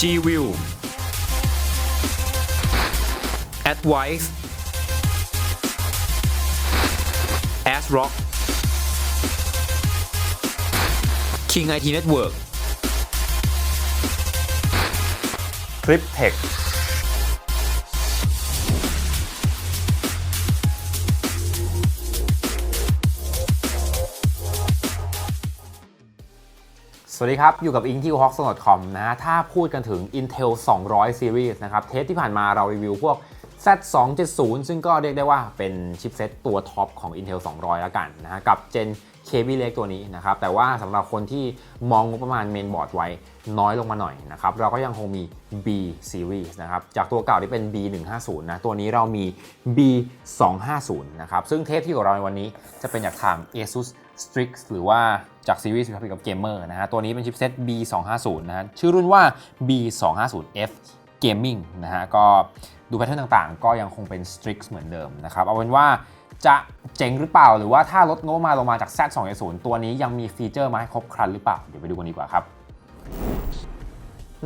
G-View Advice ASRock King IT Network. Cryptech สวัสดีครับ อยู่กับอิงที่ Hawk s c o m นะฮะถ้าพูดกันถึง Intel 200 Series นะครับ เทปที่ผ่านมาเรารีวิวพวก Z270 ซึ่งก็เรียกได้ว่าเป็นชิปเซตตัวท็อปของ Intel 200 แล้วกันนะฮะกับ Gen KB เล็กตัวนี้นะครับ แต่ว่าสำหรับคนที่มองงบประมาณเมนบอร์ดไว้น้อยลงมาหน่อยนะครับ เราก็ยังคงมี B Series นะครับ จากตัวเก่าที่เป็น B150 นะ ตัวนี้เรามี B250 นะครับ ซึ่งเทปที่ของเราในวันนี้จะเป็นจากทาง ASUS Strix หรือว่าจากซีรีส์กับ Gamer นะฮะ ตัวนี้เป็นชิปเซ็ต B250 นะฮะ ชื่อรุ่นว่า B250F Gaming นะฮะ ก็ดูแพทเทิร์นต่างๆ ก็ยังคงเป็น Strix เหมือนเดิมนะครับ เอาเป็นว่า จะเจ๋งหรือเปล่า หรือว่าถ้าลดงบมาลงมาจาก Z 2 0ตัวนี้ยังมีฟีเจอร์มาให้ครบครันหรือเปล่า เดี๋ยวไปดูกันดีกว่าครับ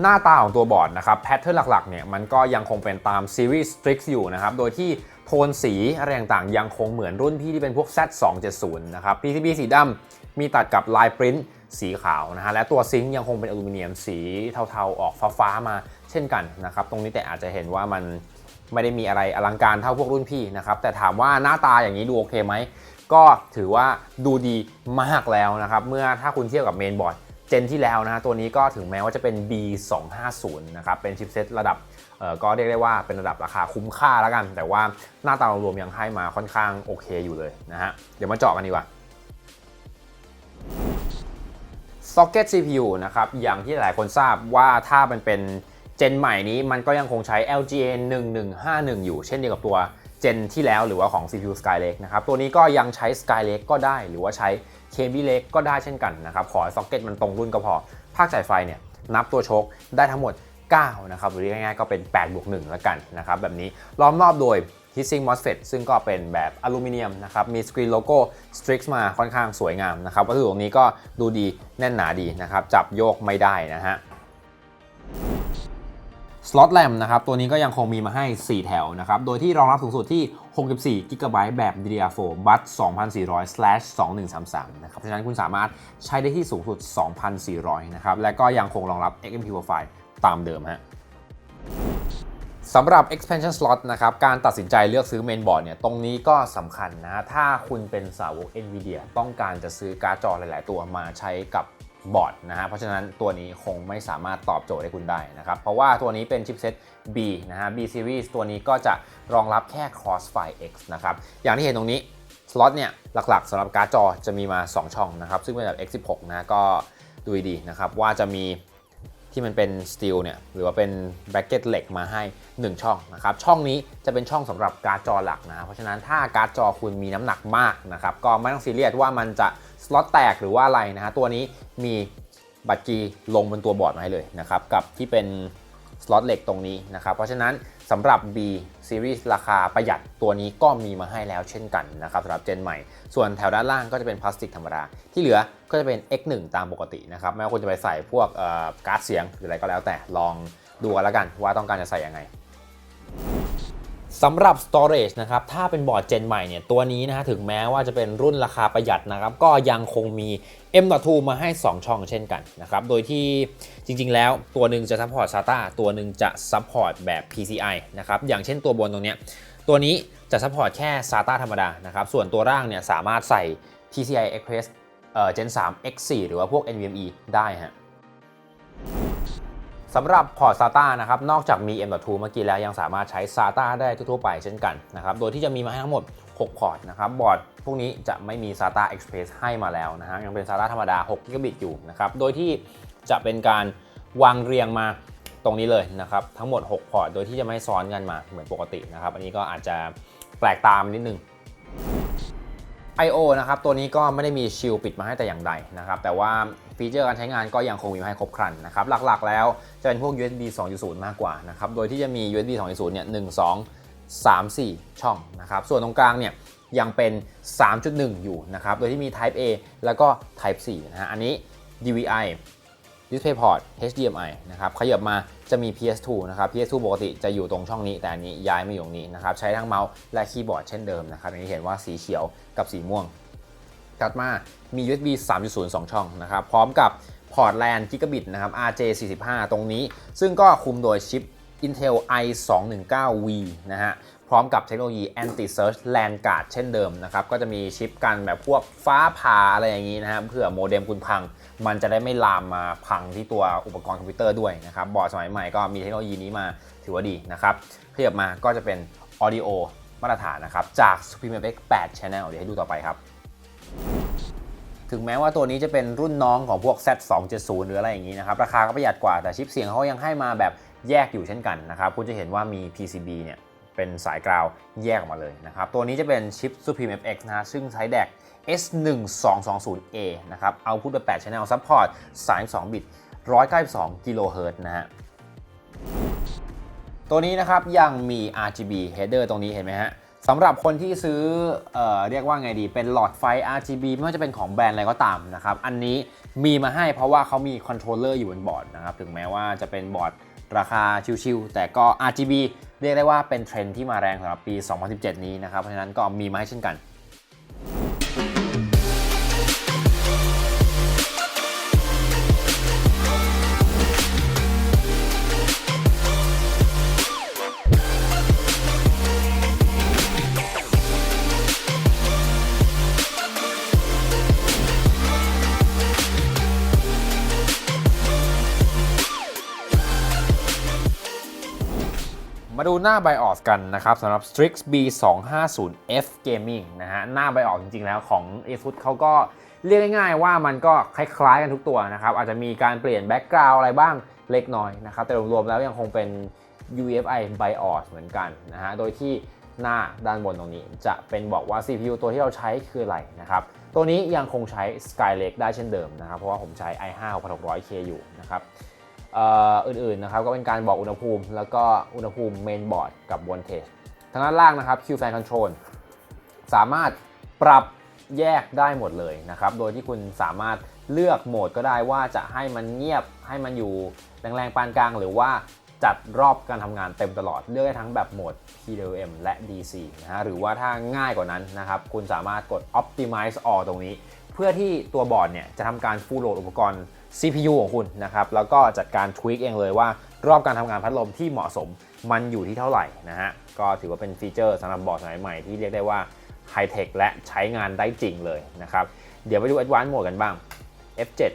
หน้าตาของตัวบอร์ดนะครับแพทเทิร์นหลักๆเนี่ยมันก็ยังคงเป็นตามซีรีส์ Strix อยู่นะครับ โดยที่โทนสีอะไรต่างๆ ยังคงเหมือนรุ่นพี่ที่เป็นพวก Z270 นะครับ PCB สีดำมีตัดกับลายปริ้นสีขาวนะฮะและตัวซิงค์ยังคงเป็นอลูมิเนียมสีเทาๆออกฟ้าๆมาเช่นกันนะครับตรงนี้แต่อาจจะเห็นว่ามัน ไม่ได้มีอะไรอลังการเท่าพวกรุ่นพี่นะครับ แต่ถามว่าหน้าตาอย่างนี้ดูโอเคไหม ก็ถือว่าดูดีมากแล้วนะครับ เมื่อถ้าคุณเทียบกับเมนบอร์ดเจนที่แล้วนะฮะตัวนี้ก็ถึงแม้ว่าจะเป็น B250 นะครับ เป็นชิปเซ็ตระดับเออก็เรียกได้ว่าเป็นระดับราคาคุ้มค่าแล้วกัน แต่ว่าหน้าตารวมๆยังให้มาค่อนข้างโอเคอยู่เลยนะฮะเดี๋ยวมาเจาะกันดีกว่า Socket CPU นะครับ อย่างที่หลายคนทราบว่าถ้ามันเป็น เจนใหม่นี้มันก็ยังคงใช้ LGA 1151 อยู่ เช่นเดียวกับตัวเจนที่แล้วหรือว่าของ CPU Skylake นะครับ ตัวนี้ก็ยังใช้ Skylake ก็ได้หรือว่าใช้ KB Lake ก็ได้เช่นกันนะครับ ขอให้ Socket มันตรงรุ่นก็พอ ภาคจ่ายไฟเนี่ยนับตัวชคได้ทั้งหมด 9 นะครับหรือง่ายๆก็เป็น 8 บวก 1 แล้วกันนะครับ แบบนี้ล้อมรอบโดย Heatsink MOSFET ซึ่งก็เป็นแบบอลูมิเนียมนะครับ มีสกรีนโลโก้ Strix มาค่อนข้างสวยงามนะครับวัสดุตรงนี้ก็ดูดีแน่นหนาดีนะครับ จับโยกไม่ได้นะฮะ สล็อตแรมนะครับตัวนี้ก็ยังคงมีมาให้ 4 แถวนะครับ โดยที่รองรับสูงสุดที่ 64 g b แบบ DDR4 บัต2400/2133 นะครับ ฉะนั้นคุณสามารถใช้ได้ที่สูงสุด 2,400 นะครับ และก็ยังคงรองรับ XMP Wi-Fi ตามเดิมฮะสำหรับ expansion slot นะครับ การตัดสินใจเลือกซื้อเมนบอร์ดเนี่ย ตรงนี้ก็สำคัญนะฮะถ้าคุณเป็นสาวก NVIDIA ต้องการจะซื้อการ์ดจอหลาย ๆ ตัวมาใช้กับ บอร์ดนะฮะเพราะฉะนั้นตัวนี้คงไม่สามารถตอบโจทย์ให้คุณได้นะครับ เพราะว่าตัวนี้เป็นชิปเซ็ต B นะฮะ B series ตัวนี้ก็จะรองรับแค่ Crossfire X นะครับอย่างที่เห็นตรงนี้สล็อตเนี่ยหลักๆสำหรับการ์ดจอจะมีมา 2 ช่องนะครับ ซึ่งเป็นแบบ X16 นะก็ดูดีนะครับว่าจะมี ที่มันเป็นสตีลเนี่ยหรือว่าเป็นแบ็กเก็ตเหล็กมาให้ 1 ช่องนะครับช่องนี้จะเป็นช่องสำหรับการ์ดจอหลักนะเพราะฉะนั้นถ้าการ์ดจอคุณมีน้ำหนักมากนะครับก็ไม่ต้องซีเรียสว่ามันจะสล็อตแตกหรือว่าอะไรนะฮะตัวนี้มีบัตรกีลงบนตัวบอร์ดมาให้เลยนะครับกับที่เป็นสล็อตเหล็กตรงนี้นะครับเพราะฉะนั้น สำหรับ B Series ราคาประหยัดตัวนี้ก็มีมาให้แล้วเช่นกันนะครับสำหรับเจนใหม่ ส่วนแถวด้านล่างก็จะเป็นพลาสติกธรรมดา ที่เหลือก็จะเป็น X1 ตามปกตินะครับ ไม่ว่าคุณจะไปใส่พวกการ์ดเสียงหรืออะไรก็แล้วแต่ลองดูกันแล้วกันว่าต้องการจะใส่ยังไง สำหรับ storage นะครับ ถ้าเป็นบอร์ดเจนใหม่เนี่ย ตัวนี้นะฮะ ถึงแม้ว่าจะเป็นรุ่นราคาประหยัดนะครับ ก็ยังคงมี M.2 มาให้ 2 ช่องเช่นกันนะครับ โดยที่จริงๆ แล้วตัวหนึ่งจะ support SATA ตัวหนึ่งจะ support แบบ PCI นะครับ อย่างเช่นตัวบนตรงเนี้ย ตัวนี้จะ support แค่ SATA ธรรมดานะครับ ส่วนตัวร่างเนี่ยสามารถใส่ PCI Express เอ่อ Gen 3 X4 หรือว่าพวก NVMe ได้ฮะ สำหรับพอร์ต SATA นะครับ นอกจากมี M.2 เมื่อกี้แล้วยังสามารถใช้ SATA ได้ทั่วไปเช่นกันนะครับ โดยที่จะมีมาให้ทั้งหมด 6 พอร์ตนะครับ บอร์ดพวกนี้จะไม่มี SATA Express ให้มาแล้วนะฮะ ยังเป็น SATA ธรรมดา6 g b อยู่นะครับ โดยที่จะเป็นการวางเรียงมาตรงนี้เลยนะครับ ทั้งหมด 6 พอร์ต โดยที่จะไม่ซ้อนกันมาเหมือนปกตินะครับ อันนี้ก็อาจจะแปลกตามนิดนึง I/O นะครับ ตัวนี้ก็ไม่ได้มีชิลปิดมาให้แต่อย่างใดนะครับ แต่ว่าฟีเจอร์การใช้งานก็ยังคงมีมาให้ครบครันนะครับ หลักๆ แล้วจะเป็นพวก USB 2.0 มากกว่านะครับ โดยที่จะมี USB 2.0 เนี่ย 1 2 3 4 ช่องนะครับ ส่วนตรงกลางเนี่ยยังเป็น 3.1 อยู่นะครับ โดยที่มี Type A แล้วก็ Type C นะฮะ อันนี้ DVI DisplayPort HDMI นะครับ ขยับมา จะมี PS2 นะครับ PS2 ปกติจะอยู่ตรงช่องนี้ แต่อันนี้ย้ายมาอยู่ตรงนี้นะครับ ใช้ทั้งเมาส์และคีย์บอร์ดเช่นเดิมนะครับอย่างที่เห็นว่าสีเขียวกับสีม่วง ถัดมา มี USB 3.0 2 ช่องนะครับ พร้อมกับพอร์ต LAN Gigabit นะครับ RJ45 ตรงนี้ ซึ่งก็คุมโดยชิป Intel i219V นะฮะ พร้อมกับเทคโนโลยี Anti Search LAN Guard เช่นเดิมนะครับ ก็จะมีชิปกันแบบพวกฟ้าผ่าอะไรอย่างนี้นะครับ เผื่อโมเด็มคุณพัง มันจะได้ไม่ลามมาพังที่ตัวอุปกรณ์คอมพิวเตอร์ด้วยนะครับบอร์ดสมัยใหม่ก็มีเทคโนโลยีนี้มาถือว่าดีนะครับขยับมาก็จะเป็น Audio มาตรฐานนะครับจาก Supreme FX 8 Channel เดี๋ยวให้ดูต่อไปครับ ถึงแม้ว่าตัวนี้จะเป็นรุ่นน้องของพวก Z 2 7 0 หรืออะไรอย่างนี้นะครับ ราคาก็ประหยัดกว่าแต่ชิปเสียงเขายังให้มาแบบแยกอยู่เช่นกันนะครับ คุณจะเห็นว่ามี PCB เนี่ย เป็นสายกราวแยกออกมาเลยนะครับ ตัวนี้จะเป็นชิป Supreme FX นะฮะซึ่งใช้แดก S1220A นะครับเอาพุทไป8 Channel Support 32 บิต 192กิโลเฮิรตซ์นะฮะตัวนี้นะครับยังมี RGB header ตรงนี้เห็นไหมฮะสำหรับคนที่ซื้อเออเรียกว่าไงดีเป็นหลอดไฟ RGB ไม่ว่าจะเป็นของแบรนด์อะไรก็ตามนะครับอันนี้มีมาให้เพราะว่าเขามีคอนโทรลเลอร์อยู่บนบอร์ดนะครับถึงแม้ว่าจะเป็นบอร์ดราคาชิวๆแต่ก็ RGB เรียกได้ว่าเป็นเทรนด์ที่มาแรงสำหรับปี 2017 นี้นะครับ เพราะฉะนั้นก็มีมาให้เช่นกัน มาดูหน้า BIOS กันนะครับสำหรับ Strix B250F Gaming นะฮะหน้า BIOS จริงๆแล้วของ ASUS เขาก็เรียกง่ายๆว่ามันก็คล้ายๆกันทุกตัวนะครับ อาจจะมีการเปลี่ยนแบ็กกราวอะไรบ้างเล็กน้อยนะครับ แต่รวมๆแล้วยังคงเป็น UEFI BIOS เหมือนกันนะฮะโดยที่หน้าด้านบนตรงนี้ จะเป็นบอกว่า CPU ตัวที่เราใช้คืออะไรนะครับ ตัวนี้ยังคงใช้ Skylake ได้เช่นเดิมนะครับ เพราะว่าผมใช้ i5 6600K อยู่นะครับ อื่นๆนะครับก็เป็นการบอกอุณหภูมิ แล้วก็อุณหภูมิเมนบอร์ดกับ voltage ทางด้านล่างนะครับ Q fan control สามารถปรับแยกได้หมดเลยนะครับ โดยที่คุณสามารถเลือกโหมดก็ได้ว่าจะให้มันเงียบให้มันอยู่แรงๆปานกลาง หรือว่าจัดรอบการทำงานเต็มตลอด เลือกได้ทั้งแบบโหมด PWM และ DC นะฮะหรือว่าถ้าง่ายกว่านั้นนะครับ คุณสามารถกด Optimize All ตรงนี้ เพื่อที่ตัวบอร์ดเนี่ยจะทำการ full load อุปกรณ์ CPU ของคุณนะครับแล้วก็จัดการทวิกเองเลยว่ารอบการทำงานพัดลมที่เหมาะสมมันอยู่ที่เท่าไหร่นะฮะก็ถือว่าเป็นฟีเจอร์สำหรับบอร์ดสมัยใหม่ที่เรียกได้ว่าไฮเทคและใช้งานได้จริงเลยนะครับเดี๋ยวไปดู Advanced Mode กันบ้าง F7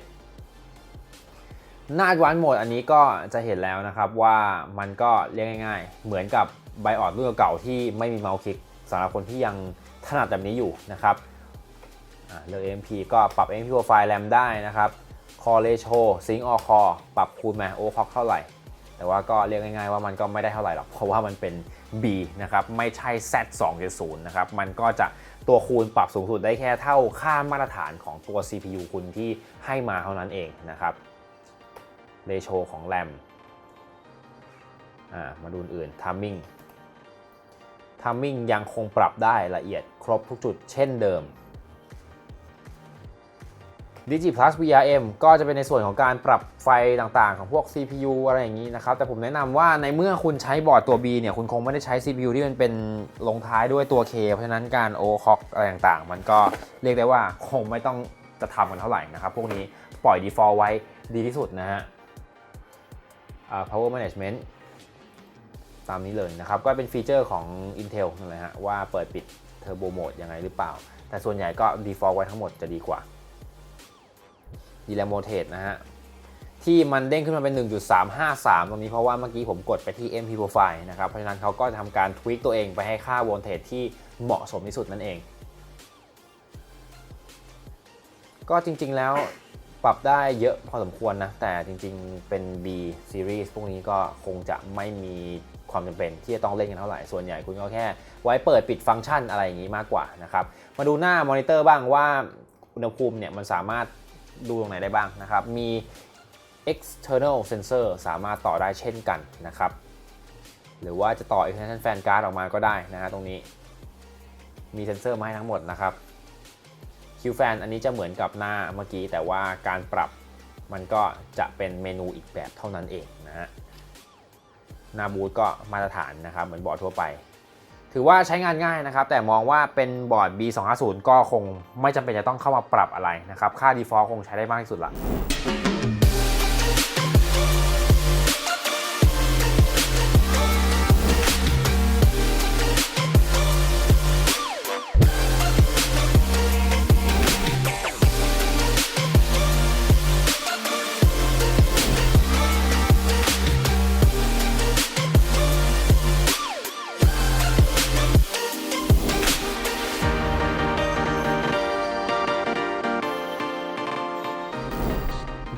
หน้า Advanced Mode อันนี้ก็จะเห็นแล้วนะครับว่ามันก็เรียกง่ายๆ เหมือนกับไบออดรุ่นเก่าๆที่ไม่มีเมาส์คลิกสำหรับคนที่ยังถนัดแบบนี้อยู่นะครับเลือก AMP ก็ปรับ AMP profile RAM ได้นะครับ Core Ratio Sync All Core ปรับคูณมา Overclock เท่าไหร่ แต่ว่าก็เรียกง่ายๆว่ามันก็ไม่ได้เท่าไหร่หรอก เพราะว่ามันเป็น B นะครับ ไม่ใช่ Z 2 0นะครับ มันก็จะตัวคูณปรับสูงสุดได้แค่เท่าค่ามาตรฐานของตัว CPU คุณที่ให้มาเท่านั้นเองนะครับ Ratio ของ RAM อ่ามาดูอื่น Timing Timing ยังคงปรับได้ละเอียดครบทุกจุดเช่นเดิม Digi Plus VRM ก็จะเป็นในส่วนของการปรับไฟต่างๆ ของพวก CPU อะไรอย่างนี้นะครับ แต่ผมแนะนำว่าในเมื่อคุณใช้บอร์ดตัว B เนี่ย คุณคงไม่ได้ใช้ CPU ที่มันเป็นลงท้ายด้วยตัว K เพราะฉะนั้นการ overclock อะไรต่างๆ มันก็เรียกได้ว่าคงไม่ต้องจะทำกันเท่าไหร่นะครับ พวกนี้ปล่อย default ไว้ดีที่สุดนะฮะ power management ตามนี้เลยนะครับ ก็เป็นฟีเจอร์ของ Intel นั่นแหละฮะว่าเปิดปิด Turbo Mode ยังไงหรือเปล่า แต่ส่วนใหญ่ก็ default ไว้ทั้งหมดจะดีกว่า ดีแลโมเทสนะฮะ ที่มันเด้งขึ้นมาเป็น 1.353 ตรงนี้เพราะว่าเมื่อกี้ผมกดไปที่ MP Profile นะครับ เพราะฉะนั้นเขาก็จะทำการทวิกตัวเองไปให้ค่าโวลเทจที่เหมาะสมที่สุดนั่นเอง ก็จริงๆแล้วปรับได้เยอะพอสมควรนะ แต่จริงๆเป็น B series พวกนี้ก็คงจะไม่มีความจำเป็นที่จะต้องเล่นกันเท่าไหร่ ส่วนใหญ่คุณก็แค่ ไว้เปิดปิดฟังก์ชันอะไรอย่างนี้มากกว่านะครับ มาดูหน้ามอนิเตอร์บ้างว่าอุณหภูมิเนี่ยมันสามารถ ดูตรงไหนได้บ้างนะครับ มี external sensor สามารถต่อได้เช่นกันนะครับ หรือว่าจะต่อ extension fan card ออกมาก็ได้นะฮะตรงนี้ มีเซนเซอร์มาให้ทั้งหมดนะครับ Q fan อันนี้จะเหมือนกับหน้าเมื่อกี้ แต่ว่าการปรับมันก็จะเป็นเมนูอีกแบบเท่านั้นเองนะฮะหน้าบูทก็มาตรฐานนะครับ เหมือนบอร์ดทั่วไป ถือว่าใช้งานง่ายนะครับ แต่มองว่าเป็นบอร์ด B250 ก็คงไม่จำเป็นจะต้องเข้ามาปรับอะไรนะครับ ค่า default คงใช้ได้มากที่สุดละ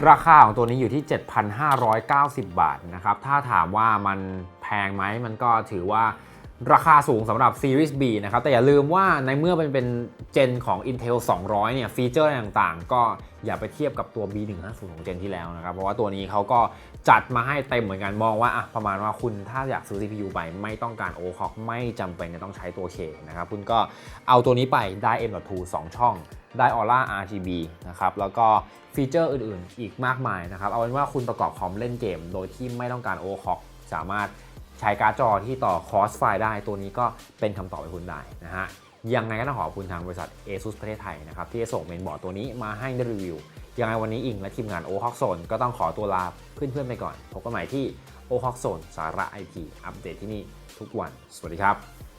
ราคาของตัวนี้อยู่ที่ 7,590 บาทนะครับ ถ้าถามว่ามันแพงไหมมันก็ถือว่า ราคาสูงสำหรับ Series B นะครับ แต่อย่าลืมว่าในเมื่อมันเป็นเจนของ Intel 200 เนี่ย ฟีเจอร์ต่างๆ ก็อย่าไปเทียบกับตัว B150 ของเจนที่แล้วนะครับ เพราะว่าตัวนี้เขาก็จัดมาให้เต็มเหมือนกัน มองว่าอะประมาณว่าคุณถ้าอยากซื้อ CPU ไปไม่ต้องการ o c l o c k ไม่จำเป็นจะต้องใช้ตัว K นะครับ คุณก็เอาตัวนี้ไปได้ M.2 2 ช่อง ได้ Aura RGB นะครับ แล้วก็ฟีเจอร์อื่นๆ อีกมากมายนะครับ เอาเป็นว่าคุณประกอบคอมเล่นเกม โดยที่ไม่ต้องการ o c l o c k สามารถ ใช้การ์ดจอที่ต่อคอสไฟได้ตัวนี้ก็เป็นคำตอบให้คุณได้นะฮะยังไงก็ต้องขอบคุณทางบริษัท ASUS ประเทศไทยนะครับที่ส่งเมนบอร์ดตัวนี้มาให้ได้รีวิว ยังไงวันนี้อิงและทีมงานโอฮอกโซนก็ต้องขอตัวลาเพื่อนๆไปก่อนพบกันใหม่ที่โอฮอกโซนสาระไอพีอัปเดตที่นี่ทุกวัน สวัสดีครับ